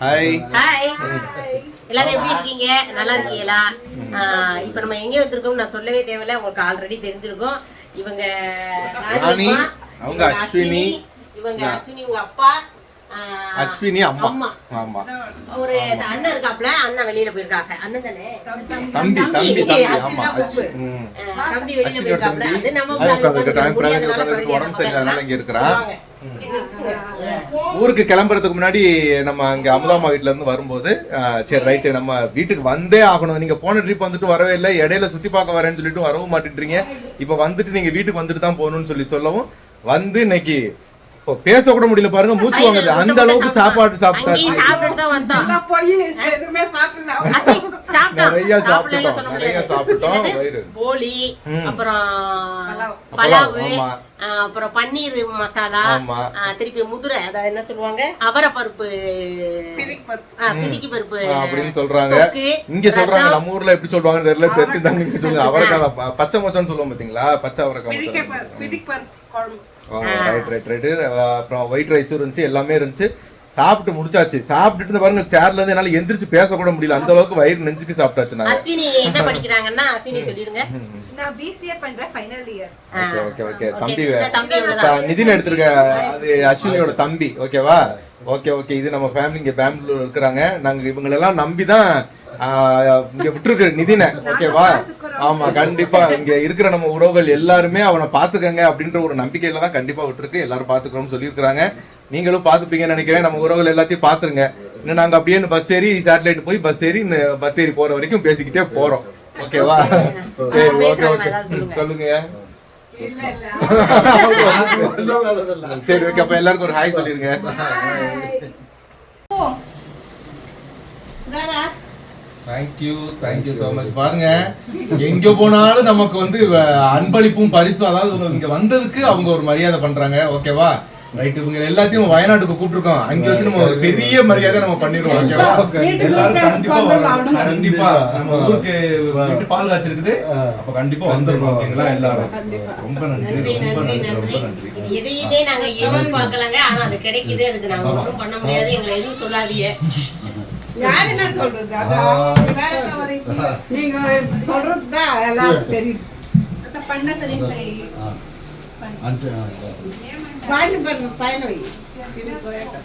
Hi hi எல்லாரும் எப்படி இருக்கீங்க? நல்லா இருக்கீங்களா? இப்ப நம்ம எங்க வந்திருக்கோம் நான் சொல்லவே தேவையில்ல. உங்களுக்கு ஆல்ரெடி தெரிஞ்சிருக்கும். இவங்க அவங்க அஸ்வினி. இவங்க அஸ்வினி உங்க அப்பா அஸ்வினி அம்மா. ஆமா. ஒரு அண்ணன் இருக்காப்ல அண்ணன் வெளியில போயிருக்காங்க. அண்ணன் தானே? தம்பி தம்பி தம்பி ஆமா தம்பி வெளியில போயிருக்காப்ல அது நம்ம முடியாதனால உடம்பு சரியில்லாதனால இங்க இருக்கிறா. ஊருக்கு கிளம்புறதுக்கு முன்னாடி நம்ம அங்க அமுதாமா வீட்ல இருந்து வரும்போது சரி ரைட்டு நம்ம வீட்டுக்கு வந்தே ஆகணும். நீங்க போன ட்ரிப் வந்துட்டு வரவே இல்லை. இடையில சுத்தி பார்க்க வரேன்னு சொல்லிட்டு வரவும் மாட்டேன்றீங்க. இப்ப வந்துட்டு நீங்க வீட்டுக்கு வந்துட்டு தான் போகணும்னு சொல்லி சொல்லவும் வந்து இன்னைக்கு இப்போ பேச கூட முடியல பாருங்க. மூச்சு வாங்குது அந்த அளவுக்கு சாப்பாடு சாப்பிட்டாச்சு. நிறைய சாப்பிட்டோம், நிறைய? வயிறு. போலி. அப்புறம் பலாவ். பன்னீர் மசாலா திருப்பி முதுரை அதாவது என்ன சொல்லுவாங்க? அவரை பருப்பு. பிதிக்கு பருப்பு. அப்படின்னு சொல்றாங்க. இங்க சொல்றாங்க. நம்ம ஊர்ல எப்படி சொல்லுவாங்கன்னு தெரியல தெரிஞ்சு தாங்க சொல்லுங்க அவரைக்காய் பச்சை மொச்சன்னு சொல்லுவோம் பாத்தீங்களா? பச்சை அவரைக்காய். ரைட் ரைட் அப்புறம் ஒயிட் ரைஸும் இருந்துச்சு எல்லாமே இருந்துச்சு. சாப்பிட்டு முடிச்சாச்சு. சாப்பிட்டுட்டு பாருங்க சேர்ல இருந்து என்னால எந்திரிச்சு பேச கூட முடியல. அந்த அளவுக்கு வயிறு நெஞ்சுக்கு சாப்பிட்டாச்சு நாங்க. அஸ்வினி என்ன படிக்கிறாங்கன்னா அஸ்வினி சொல்லிருங்க. நான் BCA பண்றேன் year. ஆ, ஓகே ஓகே ஓகே தம்பி. நிதின் எடுத்திருக்க அது அஸ்வினியோட தம்பி ஓகேவா ஓகே ஓகே இது நம்ம ஃபேமிலி இங்க பெங்களூர் இருக்கிறாங்க. நாங்க இவங்களெல்லாம் நம்பி தான் இங்க விட்டுருக்கு நிதினை. ஓகேவா ஆமா கண்டிப்பா. இங்க இருக்கிற நம்ம உறவுகள் எல்லாருமே அவனை பாத்துக்கங்க அப்படின்ற ஒரு நம்பிக்கையில தான் கண்டிப்பா விட்டுருக்கு. எல்லாரும் பாத்துக்கிறோம்னு சொல்லியிருக்காங்க நீங்களும் பாத்துப்பீங்கன்னு நினைக்கிறேன். நம்ம உறவுகள் எல்லாத்தையும் பாத்துருங்க இன்னும் நாங்க அப்படியே பஸ் ஏறி சேட்டலைட் போய் பஸ் ஏறி பஸ் ஏறி போற வரைக்கும் பேசிக்கிட்டே போறோம். ஓகேவா சரி ஓகே ஓகே சொல்லுங்க இல்ல, இல்ல. சரி ஓகே அப்ப எல்லாருக்கும் ஒரு ஹாய் சொல்லிருங்க. தேங்க்யூ தேங்க்யூ so மச் பாருங்க எங்க போனாலும் நமக்கு வந்து அன்பளிப்பும் பரிசும் அதாவது இங்க வந்ததுக்கு அவங்க ஒரு மரியாதை பண்றாங்க ஓகேவா ரைட் இவங்க எல்லாத்தையும் வயநாட்டுக்கு கூப்பிட்டுருக்கோம். அங்க வச்சு நம்ம ஒரு பெரிய மரியாதை நம்ம பண்ணிடுவோம் கண்டிப்பா நம்ம ஊருக்கு பால் காய்ச்சிருக்குது. அப்ப கண்டிப்பா வந்துடணும் ஓகேங்களா எல்லாரும்? ரொம்ப நன்றி ரொம்ப நன்றி ரொம்ப நன்றி. எதையுமே நாங்க எதிர்பார்க்கலங்க. ஆனா அது கிடைக்குது. அதுக்கு நாங்க ஒன்றும் பண்ண முடியாது. எங்களை எதுவும் சொல்லாதீங்க. யாரு என்ன சொல்றது? அது அவங்க வேலை வரைக்கும் நீங்க சொல்றதுதான் எல்லாருக்கும் தெரியும் அத பண்ண தெரியும் பாட்டு பண்ண பயணம் வை. இது போயிட்டு.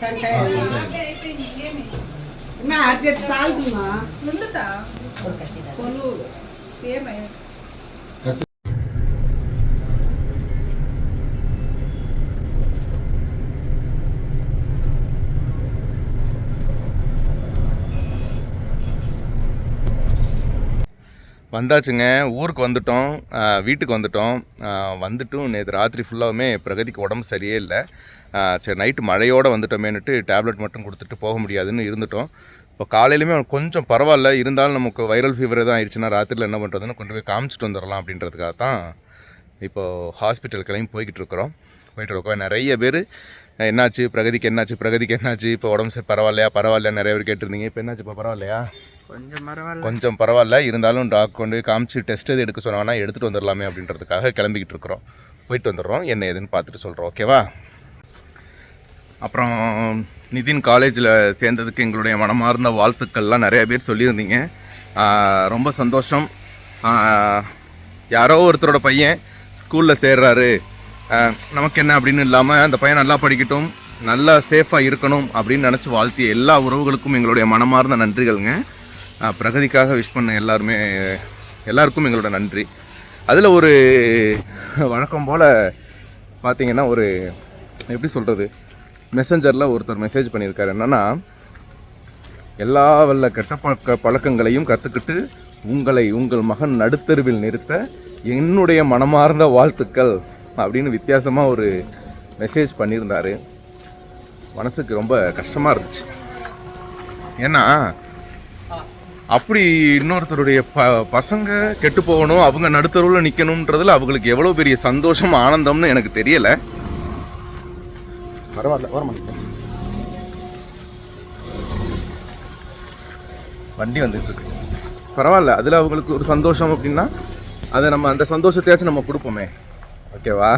కంటే మా అది చాలుతుందా ముందుతా కొను ఏమై வந்தாச்சுங்க. ஊருக்கு வந்துட்டோம். வீட்டுக்கு வந்துட்டோம். வந்துட்டும். நேற்று ராத்திரி ஃபுல்லாகவுமே பிரகதிக்கு உடம்பு சரியே இல்லை. சரி நைட்டு மழையோடு வந்துட்டோமேனுட்டு டேப்லெட் மட்டும் கொடுத்துட்டு போக முடியாதுன்னு இருந்துட்டோம். இப்போ காலையிலுமே கொஞ்சம் பரவாயில்ல. இருந்தாலும் நமக்கு வைரல் ஃபீவர் தான் ஆயிடுச்சுன்னா ராத்திரியில் என்ன பண்ணுறதுன்னு கொண்டு போய் காமிச்சிட்டு வந்துடலாம் அப்படின்றதுக்காக தான் இப்போது ஹாஸ்பிட்டல் கிளம்பி போய்கிட்டு இருக்கிறோம். போயிட்டு இருக்கோம். நிறைய பேர் என்னாச்சு? பிரகதிக்கு என்னாச்சு? பிரகதிக்கு என்னாச்சு? இப்போ உடம்பு சரி பரவாயில்லையா? பரவாயில்லையா நிறைய பேர் கேட்டிருந்தீங்க. இப்போ என்னாச்சு? இப்போ பரவாயில்லையா? கொஞ்சம் பரவாயில்ல. கொஞ்சம் பரவாயில்ல. இருந்தாலும் டாக் கொண்டு காமிச்சு டெஸ்ட் எது எடுக்க சொன்னாங்கன்னா எடுத்துகிட்டு வந்துடலாமே அப்படின்றதுக்காக கிளம்பிக்கிட்டு இருக்கிறோம். போயிட்டு வந்துடுறோம். என்ன ஏதுன்னு பார்த்துட்டு சொல்கிறோம் ஓகேவா அப்புறம் நிதின் காலேஜில் சேர்ந்ததுக்கு எங்களுடைய மனமார்ந்த வாழ்த்துக்கள்லாம் நிறைய பேர் சொல்லியிருந்தீங்க. ரொம்ப சந்தோஷம். யாரோ ஒருத்தரோட பையன் ஸ்கூலில் சேர்றாரு. நமக்கு என்ன அப்படின்னு இல்லாமல் அந்த பையன் நல்லா படிக்கட்டும் நல்லா சேஃபாக இருக்கணும் அப்படின்னு நினச்சி வாழ்த்திய எல்லா உறவுகளுக்கும் எங்களுடைய மனமார்ந்த நன்றிகள்ங்க. பிரகதிக்காக விஷ் பண்ண எல்லாருமே எல்லாருக்கும் எங்களோட நன்றி. அதில் ஒரு வழக்கம் போல் பார்த்திங்கன்னா ஒரு எப்படி சொல்கிறது மெசஞ்சரில் ஒருத்தர் மெசேஜ் பண்ணியிருக்காரு. என்னென்னா எல்லா வல்ல கெட்ட பழக்க பழக்கங்களையும் கற்றுக்கிட்டு உங்களை உங்கள் மகன் நடுத்தருவில் நிறுத்த என்னுடைய மனமார்ந்த வாழ்த்துக்கள் அப்படின்னு வித்தியாசமாக ஒரு மெசேஜ் பண்ணியிருந்தாரு. மனசுக்கு ரொம்ப கஷ்டமாக இருந்துச்சு. ஏன்னா அப்படி இன்னொருத்தருடைய ப பசங்க கெட்டு போகணும் அவங்க நடுத்தருவில் நிற்கணுன்றதுல அவங்களுக்கு எவ்வளோ பெரிய சந்தோஷம் ஆனந்தம்னு எனக்கு தெரியலை. பரவாயில்ல வர மாட்டேன் வண்டி வந்துட்டு இருக்கு பரவாயில்ல அதில் அவங்களுக்கு ஒரு சந்தோஷம் அப்படின்னா அதை நம்ம அந்த சந்தோஷத்தையாச்சும் நம்ம கொடுப்போமே. ஓகேவா?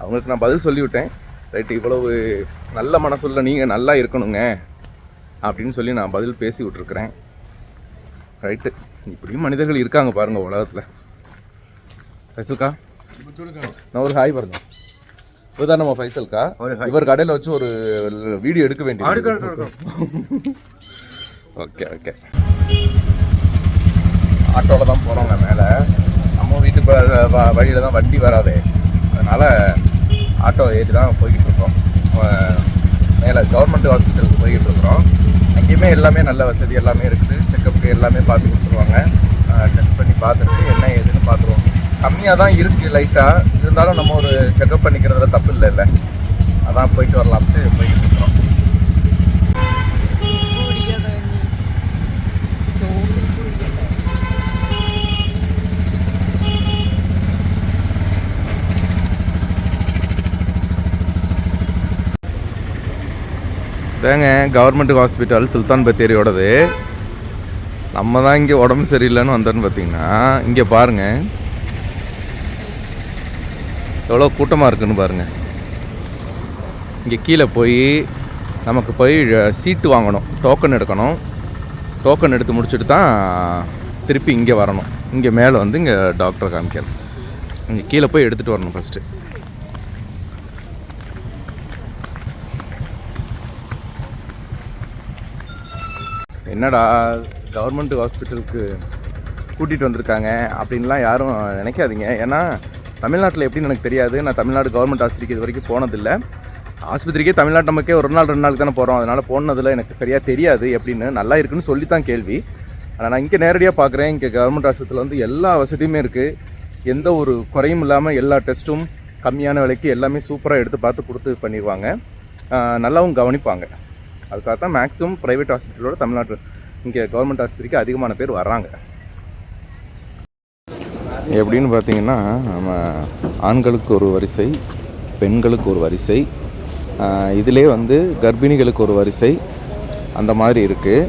அவங்களுக்கு நான் பதில் சொல்லிவிட்டேன். ரைட்டு இவ்வளவு நல்ல மனசுள்ள நீங்கள் நல்லா இருக்கணுங்க அப்படின்னு சொல்லி நான் பதில் பேசி விட்ருக்குறேன் ரைட்டு இப்படியும் மனிதர்கள் இருக்காங்க பாருங்கள் உலகத்தில். ஃபைசல்கா? நான் ஒரு ஹாய் பாருங்க. இதுதான் நம்ம ஃபைசல்கா. இவர் கடையில் வச்சு ஒரு வீடியோ எடுக்க வேண்டியது. Okay okay. ஆட்டோவில் தான் போகிறோங்க மேலே. நம்ம வீட்டு வழியில் தான் வண்டி வராதே. அதனால் ஆட்டோ ஏறி தான் போய்கிட்டு இருக்கோம். மேலே கவர்மெண்ட் ஹாஸ்பிட்டலுக்கு போய்கிட்டு இருக்கிறோம். அங்கேயுமே எல்லாமே நல்ல வசதி எல்லாமே இருக்குது. செக்கப் எல்லாமே பார்த்து கொடுத்துருவாங்க. டெஸ்ட் பண்ணி பார்த்துட்டு என்ன ஏதுன்னு பார்த்துருவோம். கம்மியாக தான் இருக்குது லைட்டாக இருந்தாலும் நம்ம ஒரு செக்கப் பண்ணிக்கிறதுல தப்பு இல்லை இல்லை. அதான் போயிட்டு வரலாம்ட்டு போயிட்டு இருக்கிறோம். இதாங்க கவர்மெண்ட் ஹாஸ்பிட்டல் சுல்தான் பத்தேரியோடது. நம்ம தான் இங்கே உடம்பு சரியில்லைன்னு வந்தோன்னு பார்த்தீங்கன்னா இங்கே பாருங்க. எவ்வளோ கூட்டமாக இருக்குன்னு பாருங்கள் இங்கே கீழே போய் நமக்கு போய் சீட்டு வாங்கணும் டோக்கன் எடுக்கணும். டோக்கன் எடுத்து முடிச்சுட்டு தான் திருப்பி இங்கே வரணும். இங்கே மேலே வந்து இங்கே டாக்டரை காமிக்கணும் இங்கே கீழே போய் எடுத்துகிட்டு வரணும் ஃபஸ்ட்டு என்னடா? கவர்மெண்ட் ஹாஸ்பிட்டலுக்கு கூட்டிகிட்டு வந்திருக்காங்க அப்படின்லாம் யாரும் நினைக்காதீங்க. ஏன்னா தமிழ்நாட்டில் எப்படின்னு எனக்கு தெரியாது. நான் தமிழ்நாடு கவர்மெண்ட் ஆஸ்பத்திரிக்கு இது வரைக்கும் போனதில்லை. ஆஸ்பத்திரிக்கே தமிழ்நாட்டு நமக்கே ஒரு நாள் ரெண்டு நாள் தானே போகிறோம் அதனால் போனதில் எனக்கு சரியாக தெரியாது. எப்படின்னு நல்லா இருக்குன்னு சொல்லி தான் கேள்வி. ஆனால் நான் இங்கே நேரடியாக பார்க்குறேன் இங்கே கவர்மெண்ட் ஆஸ்பத்திரியில் வந்து எல்லா வசதியுமே இருக்குது எந்த ஒரு குறையும் இல்லாமல் எல்லா டெஸ்ட்டும் கம்மியான விலைக்கு எல்லாமே சூப்பராக எடுத்து பார்த்து கொடுத்து பண்ணிடுவாங்க நல்லாவும் கவனிப்பாங்க. அதுக்காக தான் மேக்ஸிமம் ப்ரைவேட் ஹாஸ்பிட்டலோட தமிழ்நாட்டு இங்கே கவர்மெண்ட் ஆஸ்பத்திரிக்கு அதிகமான பேர் வர்றாங்க. எப்படின்னு பார்த்தீங்கன்னா நம்ம ஆண்களுக்கு ஒரு வரிசை பெண்களுக்கு ஒரு வரிசை இதிலே வந்து கர்ப்பிணிகளுக்கு ஒரு வரிசை அந்த மாதிரி இருக்குது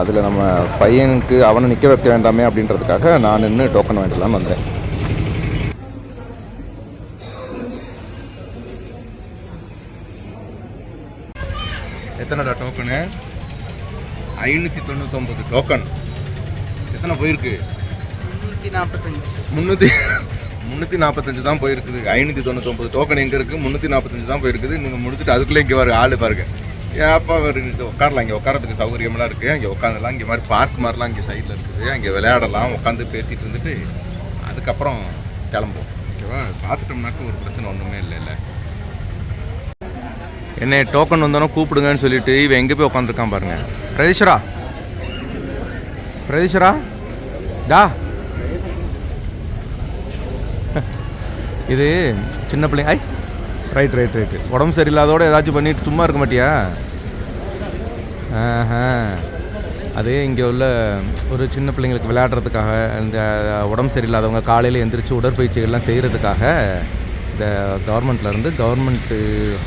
அதில் நம்ம பையனுக்கு அவனை நிற்க வைக்க வேண்டாமே அப்படின்றதுக்காக நான் நின்று டோக்கன் வாங்கிடலான்னு வந்தேன். எத்தனைடா டோக்கனு ஐநூற்றி தொண்ணூத்தொம்பது டோக்கன் எத்தனை போயிருக்கு? நூற்றி நாற்பத்தஞ்சு முந்நூற்றி முந்நூற்றி நாற்பத்தஞ்சு தான் போயிருக்குது. ஐநூற்றி தொண்ணூத்தொம்பது டோக்கன் எங்கே இருக்குது முந்நூற்றி நாற்பத்தஞ்சு தான் போயிருக்குது. நீங்கள் முடிச்சுட்டு அதுக்குள்ளே இங்கே வர ஆள் பாருங்க. ஏப்பா உட்காரலாம். இங்கே உட்காரத்துக்கு சௌகரியமெல்லாம் இருக்குது அங்கே உட்காந்துலாம் இங்கே மாதிரி பார்க் மாதிரிலாம் இங்கே சைடில் இருக்குது. அங்கே விளையாடலாம் உட்காந்து பேசிகிட்டு இருந்துட்டு அதுக்கப்புறம் கிளம்புவோம். ஓகேவா பார்த்துட்டோம்னாக்க ஒரு பிரச்சனை ஒன்றுமே இல்லை இல்லை. என்ன டோக்கன் வந்தோன்னா கூப்பிடுங்கன்னு சொல்லிட்டு இவன் எங்கே போய் உட்காந்துருக்கான் பாருங்க. பிரதீஷரா? பிரதீஷரா? டா. இது சின்ன பிள்ளைங்க ஐ. ரைட் ரைட் ரைட்டு உடம்பு சரியில்லாதோட ஏதாச்சும் பண்ணிட்டு சும்மா இருக்க மாட்டியா? ஆஹா. அது இங்கே உள்ள ஒரு சின்ன பிள்ளைங்களுக்கு விளையாடுறதுக்காக இந்த உடம்பு சரியில்லாதவங்க காலையில் எந்திரிச்சு உடற்பயிற்சிகள்லாம் செய்கிறதுக்காக இந்த கவர்மெண்ட்லேருந்து கவர்மெண்ட்டு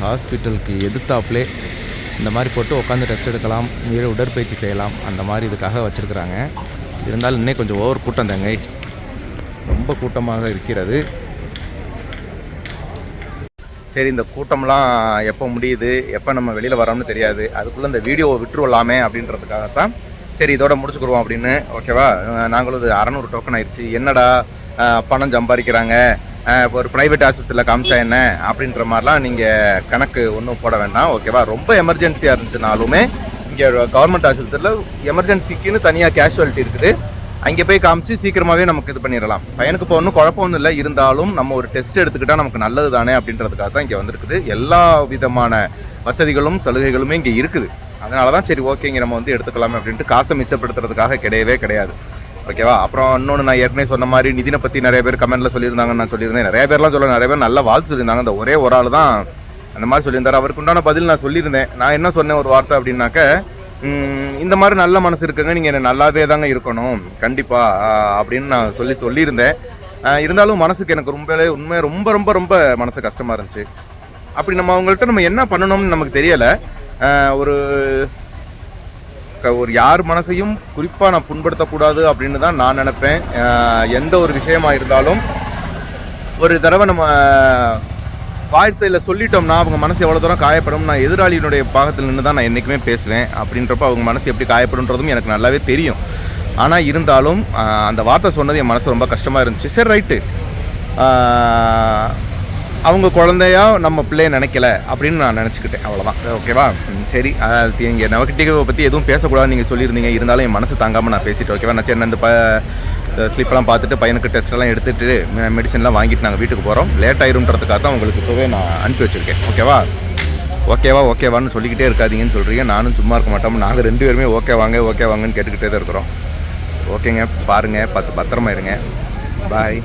ஹாஸ்பிட்டலுக்கு எதிர்த்தாப்புலே இந்த மாதிரி போட்டு உட்காந்து டெஸ்ட் எடுக்கலாம் மீற உடற்பயிற்சி செய்யலாம். அந்த மாதிரி இதுக்காக வச்சுருக்குறாங்க. இருந்தாலும் இன்னும் கொஞ்சம் ஓவர் கூட்டம் தங்கை. ரொம்ப கூட்டமாக இருக்கிறது. சரி இந்த கூட்டம்லாம் எப்போ முடியுது? எப்போ நம்ம வெளியில் வரோம்னு தெரியாது. அதுக்குள்ளே இந்த வீடியோவை விட்டுருவலாமே அப்படின்றதுக்காகத்தான். சரி இதோட முடிச்சுக்குருவோம் அப்படின்னு. ஓகேவா நாங்களும் இது அறநூறு டோக்கன் ஆயிடுச்சு. என்னடா பணம் சம்பாதிக்கிறாங்க? இப்போ ஒரு ப்ரைவேட் ஆஸ்பத்திரியில் காமிச்சா என்ன அப்படின்ற மாதிரிலாம் நீங்கள் கணக்கு ஒன்றும் போட வேண்டாம் ஓகேவா ரொம்ப எமர்ஜென்சியாக இருந்துச்சுனாலுமே இங்கே கவர்மெண்ட் ஆஸ்பத்திரியில் எமர்ஜென்சிக்குன்னு தனியாக கேஷுவாலிட்டி இருக்குது. அங்கே போய் காமிச்சு சீக்கிரமாகவே நமக்கு இது பண்ணிடலாம். பையனுக்கு இப்போ ஒன்றும் குழப்பம் ஒன்றும் இல்லை இருந்தாலும் நம்ம ஒரு டெஸ்ட் எடுத்துக்கிட்டால் நமக்கு நல்லது தானே அப்படின்றதுக்காக தான் இங்கே வந்திருக்குது. எல்லா விதமான வசதிகளும் சலுகைகளுமே இங்கே இருக்குது. அதனால தான் சரி ஓகேங்க நம்ம வந்து எடுத்துக்கலாமே அப்படின்ட்டு காசை மிச்சப்படுத்துறதுக்காக கிடையவே கிடையாது. ஓகேவா? அப்புறம் இன்னொன்று நான் ஏற்கனவே சொன்ன மாதிரி நிதினை பற்றி நிறைய பேர் கமெண்ட்டில் சொல்லியிருந்தாங்கன்னு நான் சொல்லியிருந்தேன். நிறைய பேர்லாம் சொல்ல நிறைய பேர் நல்ல வாழ்த்து சொல்லியிருந்தாங்க. அந்த ஒரே ஒரு ஆள் தான் அந்த மாதிரி சொல்லியிருந்தார். அவருக்கு உண்டான பதில் நான் சொல்லியிருந்தேன். நான் என்ன சொன்னேன் ஒரு வார்த்தை அப்படின்னாக்க இந்த மாதிரி நல்ல மனசு இருக்குங்க. நீங்கள் என்ன நல்லாவே தாங்க இருக்கணும். கண்டிப்பாக அப்படின்னு நான் சொல்லி சொல்லியிருந்தேன். இருந்தாலும் மனசுக்கு எனக்கு ரொம்பவே உண்மை ரொம்ப ரொம்ப ரொம்ப மனசு கஷ்டமாக இருந்துச்சு. அப்படி நம்ம அவங்கள்ட்ட நம்ம என்ன பண்ணணும்னு நமக்கு தெரியலை. ஒரு ஒரு யார் மனசையும் குறிப்பாக நான் புண்படுத்தக்கூடாது அப்படின்னு தான் நான் நினைப்பேன். எந்த ஒரு விஷயமா இருந்தாலும் ஒரு தடவை நம்ம வார்த்தையில் சொல்லிட்டோம்னா அவங்க மனசு எவ்வளோ தூரம் காயப்படும் நான் எதிராளியினுடைய பாகத்தில் நின்று தான் நான் என்றைக்குமே பேசுவேன். அப்படின்றப்ப அவங்க மனசு எப்படி காயப்படுன்றதும் எனக்கு நல்லாவே தெரியும். ஆனால் இருந்தாலும் அந்த வார்த்தை சொன்னது என் மனசு ரொம்ப கஷ்டமாக இருந்துச்சு. சரி ரைட்டு அவங்க குழந்தையா நம்ம பிள்ளைய நினைக்கல அப்படின்னு நான் நினச்சிக்கிட்டேன். அவ்வளோதான் ஓகேவா? சரி. அது நீங்கள் நவக்கிட்டிகை பற்றி எதுவும் பேசக்கூடாது நீங்கள் சொல்லியிருந்தீங்க. இருந்தாலும் என் மனசு தாங்காமல் நான் பேசிட்டேன். ஓகேவா? நான் சரி நான் இந்த ப ஸ்லிப்பெல்லாம் பார்த்துட்டு பையனுக்கு டெஸ்ட்டெல்லாம் எடுத்துகிட்டு மெடிசன்லாம் வாங்கிட்டு நாங்கள் வீட்டுக்கு போகிறோம் லேட் ஆயிருன்றதுக்காக தான் உங்களுக்கு இப்போவே நான் அனுப்பி வச்சுருக்கேன். ஓகேவா? ஓகேவா ஓகேவான்னு சொல்லிக்கிட்டே இருக்காதீங்கன்னு சொல்கிறீங்க நானும் சும்மா இருக்க மாட்டோம். நாங்கள் ரெண்டு பேருமே ஓகே வாங்க ஓகே வாங்கன்னு கேட்டுக்கிட்டே தான் இருக்கிறோம். ஓகேங்க. பாருங்கள் பார்த்து பத்திரமா இருங்க. பாய்